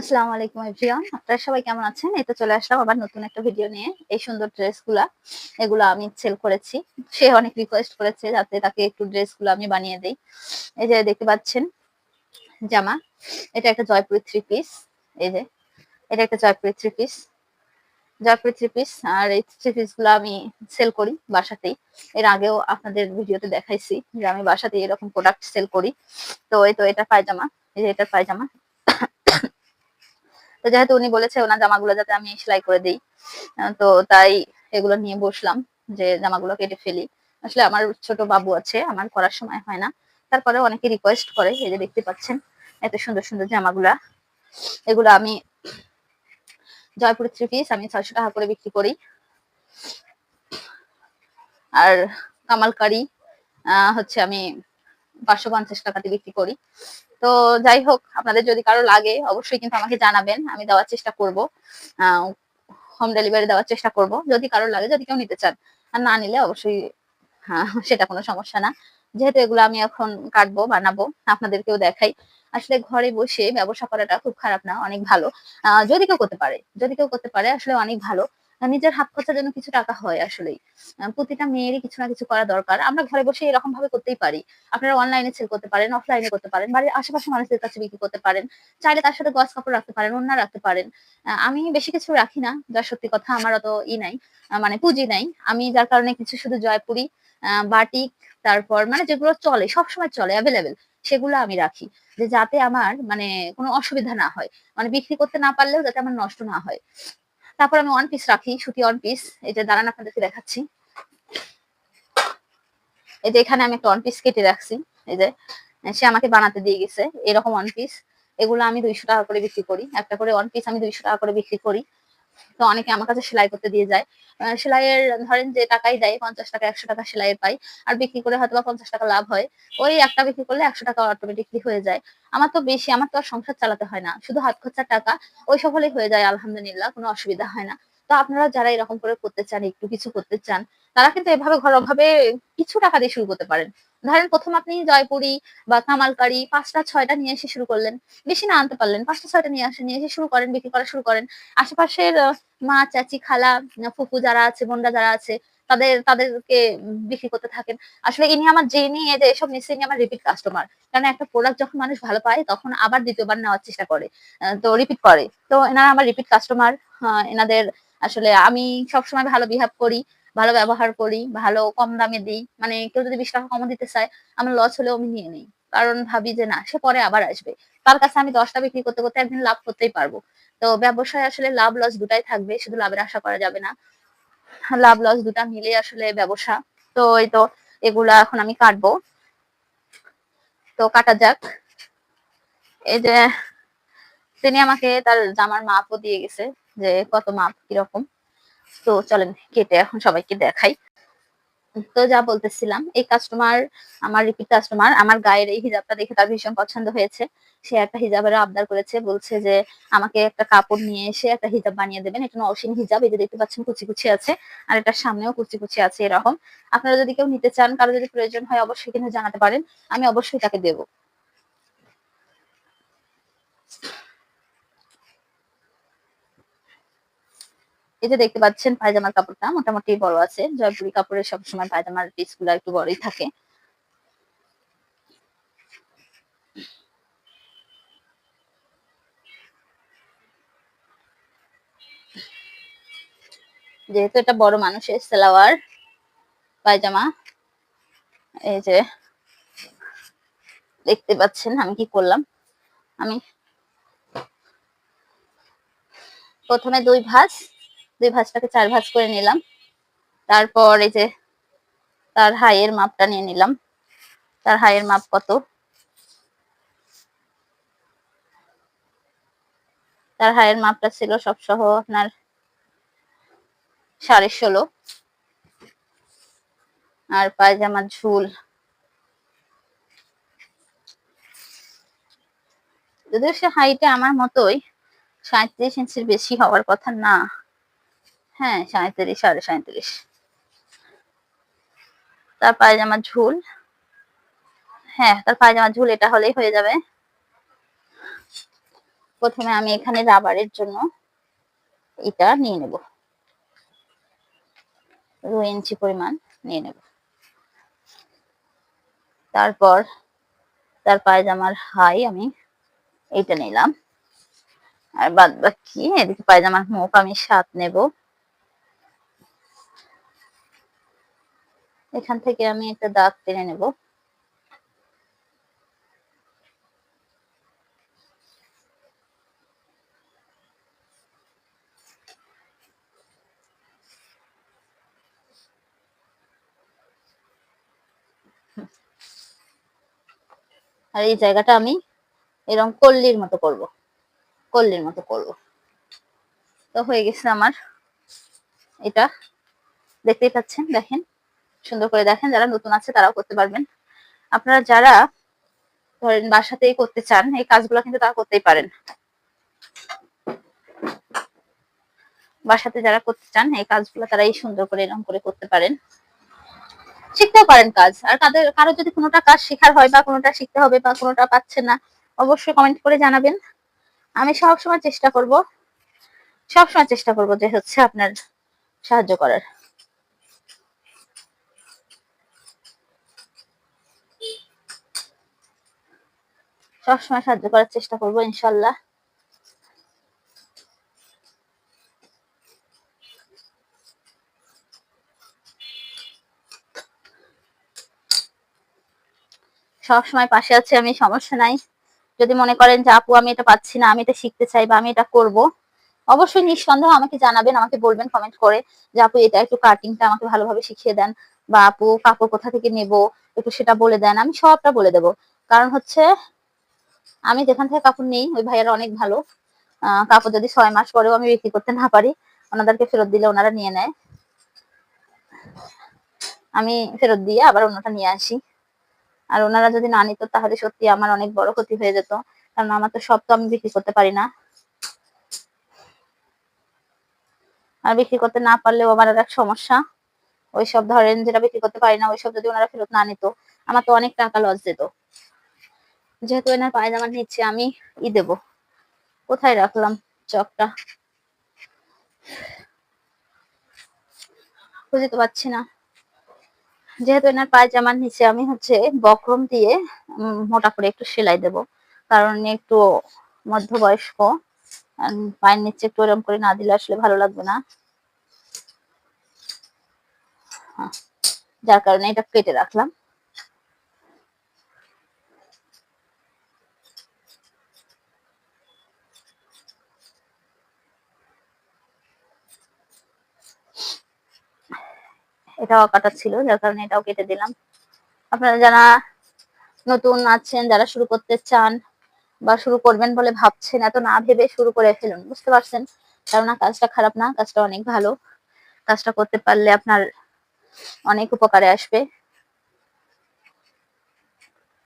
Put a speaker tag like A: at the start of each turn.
A: আসসালামু আলাইকুম এভরিওয়ান আপনারা সবাই কেমন আছেন? এই তো চলে আসলাম আবার নতুন একটা ভিডিও নিয়ে। এই সুন্দর ড্রেসগুলা, এগুলো আমি সেল করেছি। সে অনেক রিকোয়েস্ট করেছে যাতে তাকে একটু ড্রেসগুলো আমি বানিয়ে দেই। এই যে দেখতে পাচ্ছেন, জামা। এটা একটা জয়পুরি থ্রি পিস এই যে, এটা একটা Jaipuri three piece Jaipuri three piece আর এই থ্রি পিসগুলো আমি সেল করি বাসাতেই। এর আগেও আপনাদের ভিডিওতে দেখাইছি যে আমি বাসাতে এরকম প্রোডাক্ট সেল করি। তো এই তো এটা পায়জামা। এই যে এটা পায়জামা। তো যেহেতু উনি বলেছে ওনার জামাগুলো যাতে আমি সেলাই করে দিই তো তাই এগুলো নিয়ে বসলাম যে জামাগুলো কেটে ফেলি। আসলে আমার ছোট বাবু আছে, আমার করার সময় হয় না। তারপরে অনেকে রিকোয়েস্ট করে, এই যে দেখতে পাচ্ছেন, এত সুন্দর সুন্দর জামাগুলা। এগুলো আমি জয়পুর থ্রি পিস আমি ছয়শো টাকা করে বিক্রি করি। আর কামালকারি হচ্ছে আমি পাঁচশো পঞ্চাশ টাকাতে বিক্রি করি। তো যাই হোক, আপনাদের যদি কারও লাগে, অবশ্যই কিন্তু আমাকে জানাবেন, আমি দেওয়ার চেষ্টা করব। হোম ডেলিভারি দেওয়ার চেষ্টা করব। যদি কারও লাগে, যদি কেউ নিতে চান। আর না নিলে অবশ্যই হ্যাঁ সেটা কোনো সমস্যা না। যেহেতু এগুলো আমি এখন কাটবো, বানাবো, আপনাদেরকেও দেখাই। আসলে ঘরে বসে ব্যবসা করাটা খুব খারাপ না, অনেক ভালো। যদি কেউ করতে পারে, যদি কেউ করতে পারে, আসলে অনেক ভালো। নিজের হাত খরচার জন্য কিছু টাকা হয় আসলেই। প্রতিটা মেয়েরই কিছু না কিছু করা দরকার। আমরা ঘরে বসে এরকম ভাবে করতেই পারি। আপনারা অনলাইনে সেল করতে পারেন অফলাইনে করতে পারেন, বাড়ির আশেপাশে মানুষদের কাছে বিক্রি করতে পারেন। চাইলে তার সাথে গছ কাপড় রাখতে পারেন অন্য রাখতে পারেন। আমি বেশি কিছু রাখি না, যার সত্যি কথা আমার অত ই নাই। মানে পুঁজি নাই। আমি যার কারণে কিছু শুধু জয়পুরি বাটিক, তারপর মানে যেগুলো চলে, সবসময় চলে অ্যাভেলেবেল সেগুলো আমি রাখি। যে যাতে আমার মানে কোনো অসুবিধা না হয়। মানে বিক্রি করতে না পারলেও যাতে আমার নষ্ট না হয়। তারপর আমি ওয়ান পিস রাখি সুতি ওয়ান পিস এই যে দাঁড়ান আপনাদেরকে দেখাচ্ছি। এই যে এখানে আমি একটা ওয়ান পিস কেটে রাখছি, এই যে, সে আমাকে বানাতে দিয়ে গেছে, এরকম ওয়ান পিস এগুলো আমি দুইশো টাকা করে বিক্রি করি, একটা করে ওয়ান পিস আমি দুইশো টাকা করে বিক্রি করি। তো অনেকে আমার কাছে সেলাই করতে দিয়ে যায়। সেলাইয়ের ধরেন যে টাকাই দেয়, পঞ্চাশ টাকা, একশো টাকা সেলাই পাই আর বিক্রি করে হয়তো বা পঞ্চাশ টাকা লাভ হয়, ওই একটা বিক্রি করলে একশো টাকা অটোমেটিকলি হয়ে যায়। আমার তো বেশি, আমার তো আর সংসার চালাতে হয় না, শুধু হাত খরচার টাকা, ওই সকলেই হয়ে যায়, আলহামদুলিল্লাহ, কোনো অসুবিধা হয় না। তো আপনারা যারা এরকম করে করতে চান, একটু কিছু করতে চান, তারা কিন্তু এভাবে ঘরোয়াভাবে কিছু টাকা দিয়ে শুরু করতে পারেন। ধরেন প্রথম আপনি জয়পুরি বা কামালকারি পাঁচটা, ছয়টা নিয়ে এসে শুরু করলেন। বেশি না আনতে পারলেন। পাঁচটা, ছয়টা নিয়ে আসে, নিয়ে এসে শুরু করেন, বিক্রি করা শুরু করেন। আশেপাশের মা, চাচি, খালা ফুফু যারা আছে, বোনরা যারা আছে, তাদের, তাদেরকে বিক্রি করতে থাকেন। আসলে ইনি আমার যিনি যে এসব নিচ্ছে ইনি আমার রিপিট কাস্টমার কারণ একটা প্রোডাক্ট যখন মানুষ ভালো পায়, তখন আবার দ্বিতীয়বার নেওয়ার চেষ্টা করে তো রিপিট করে। তো এনারা আমার রিপিট কাস্টমার এনাদের আসলে আমি সবসময় ভালো বিহেভ করি, ভালো ব্যবহার করি, ভালো কম দামে দিই। মানে কেউ যদি বিশ টাকা কম দিতে চায়, আমার লস হলেও আমি নিয়ে নিই। কারণ ভাবি যে না, সে পরে আবার আসবে। তার কাছে আমি দশটা বিক্রি করতে করতে একদিন লাভ করতেই পারব। তো ব্যবসায় আসলে লাভ লস দুটাই থাকবে, শুধু লাভের আশা করা যাবে না। লাভ লস দুটা মিলে আসলে ব্যবসা। তো এই তো এগুলা এখন আমি কাটবো। তো কাটা যাক। এই যে, তিনি আমাকে তার জামার মাপও দিয়ে গেছে। যে কত মাপ, কীরকম। তো চলেন কেটে এখন সবাইকে দেখাই। তো যা বলতেছিলাম, এই কাস্টমার আমার রিপিট কাস্টমার আমার গায়ের এই হিজাবটা দেখে তার ভীষণ পছন্দ হয়েছে। সে একটা হিজাবের আবদার করেছে, বলছে যে আমাকে একটা কাপড় নিয়ে এসে একটা হিজাব বানিয়ে দেবেন। এটা অসীম হিজাব, এই যে দেখতে পাচ্ছেন কুচি কুচি আছে, আর এটার সামনেও কুচি কুচি আছে এরকম। আপনারা যদি কেউ নিতে চান, কারও যদি প্রয়োজন হয়, অবশ্যই কিন্তু জানাতে পারেন, আমি অবশ্যই তাকে দেবো। এই যে দেখতে পাচ্ছেন পায়জামার কাপড়টা মোটামুটি বড় আছে। জয়পুরি কাপড়ের সবসময় পায়জামার পিসগুলা একটু বড়ই থাকে। যেহেতু এটা বড় মানুষের সেলাওয়ার পায়জামা, এই যে দেখতে পাচ্ছেন আমি কি করলাম? আমি প্রথমে দুই ভাঁজ দুই ভাঁজটাকে চার ভাঁজ করে নিলাম। তারপর এই যে তার হাইয়ের মাপটা নিয়ে নিলাম। তার হাইয়ের মাপ কত? তার হাইয়ের মাপটা ছিল সব সহ আপনার সাড়ে ষোলো। আর পায়জামার ঝুল। যদিও সে হাইটে আমার মতোই সাঁত্রিশ ইঞ্চির বেশি হওয়ার কথা না। হ্যাঁ সাঁত্রিশ সাড়ে সাঁত্রিশ তার পায়জামার ঝুল। হ্যাঁ তার পায়জামার ঝুল, এটা হলেই হয়ে যাবে। প্রথমে আমি এখানে রাবারের জন্য এটা নিয়ে নেব। দু ইঞ্চি পরিমাণ নিয়ে নেব। তারপর তার পায়জামার হাই আমি এইটা নিলাম। আর বাদ বাকি এদিকে পায়জামার মুখ আমি সাত নেব। এখান থেকে আমি একটা দাগ টেনে নেব। আর এই জায়গাটা আমি এরকম কল্লির মতো করব, কল্লির মতো করব। তো হয়ে গেছে আমার এটা। দেখতেই পাচ্ছেন, দেখেন। সুন্দর করে দেখেন, যারা নতুন আছে তারাও করতে পারবেন। আপনারা যারা ধরেন বাসাতেই করতে চান, এই কাজগুলো কিন্তু তারা করতেই পারেন। বাসাতে যারা করতে চান, এই কাজগুলো তারা এই সুন্দর করে এরকম করে করতে পারেন। শিখতেও পারেন কাজ। আর কাদের কারও যদি কোনোটা কাজ শেখার হয় বা কোনোটা শিখতে হবে বা কোনোটা পাচ্ছেন না, অবশ্যই কমেন্ট করে জানাবেন। আমি সব সময় চেষ্টা করব সব সময় চেষ্টা করব যে হচ্ছে আপনার সাহায্য করার। সবসময় সাহায্য করার চেষ্টা করব, ইনশাল্লাহ। সবসময় পাশে আছে আমি, সমস্যা নাই। যদি মনে করেন যে, আপু, আমি এটা পাচ্ছি না, আমি এটা শিখতে চাই বা আমি এটা করব অবশ্যই নিঃসন্দেহ আমাকে জানাবেন, আমাকে বলবেন কমেন্ট করে যে, আপু, এটা একটু কাটিংটা আমাকে ভালোভাবে শিখিয়ে দেন বা আপু, কাপড় কোথা থেকে নেব, একটু সেটা বলে দেন আমি সবটা বলে দেব। কারণ হচ্ছে আমি যেখান থেকে কাপড় নেই, ওই ভাইয়ারা অনেক ভালো। কাপড় যদি ছয় মাস পরেও আমি বিক্রি করতে না পারি, ওনাদেরকে ফেরত দিলে ওনারা নিয়ে নেয়। আমি ফেরত দিয়ে আবার অন্যটা নিয়ে আসি। আর ওনারা যদি না নিত, তাহলে সত্যি আমার অনেক বড় ক্ষতি হয়ে যেত। কারণ আমার তো সব তো আমি বিক্রি করতে পারি না। আর বিক্রি করতে না পারলেও আমার আর এক সমস্যা। ওইসব ধরেন যেটা বিক্রি করতে পারি না, ওইসব যদি ওনারা ফেরত না নিত, আমার তো অনেক টাকা লস যেত। যেহেতু এনার পায়জামা নিচ্ছে আমি ই দেব। কোথায় রাখলাম চকটা? খুঁজে তো পাচ্ছি না। যেহেতু এনার পায়জামার নিচে আমি হচ্ছে বক্রম দিয়ে মোটা করে একটু সেলাই দেব। কারণ একটু মধ্যবয়স্ক পায়ের নিচে একটু এরকম করে না দিলে আসলে ভালো লাগবে না। হ্যাঁ, যার কারণে এটা কেটে রাখলাম। এটাও কাটা ছিল, যার কারণে এটাও কেটে দিলাম। আপনারা যারা নতুন আছেন, যারা শুরু করতে চান বা শুরু করবেন বলে ভাবছেন, এত না ভেবে শুরু করে ফেলুন, বুঝতে পারছেন? কেননা কাজটা খারাপ না, কাজটা অনেক ভালো। কাজটা করতে পারলে আপনার অনেক উপকারে আসবে।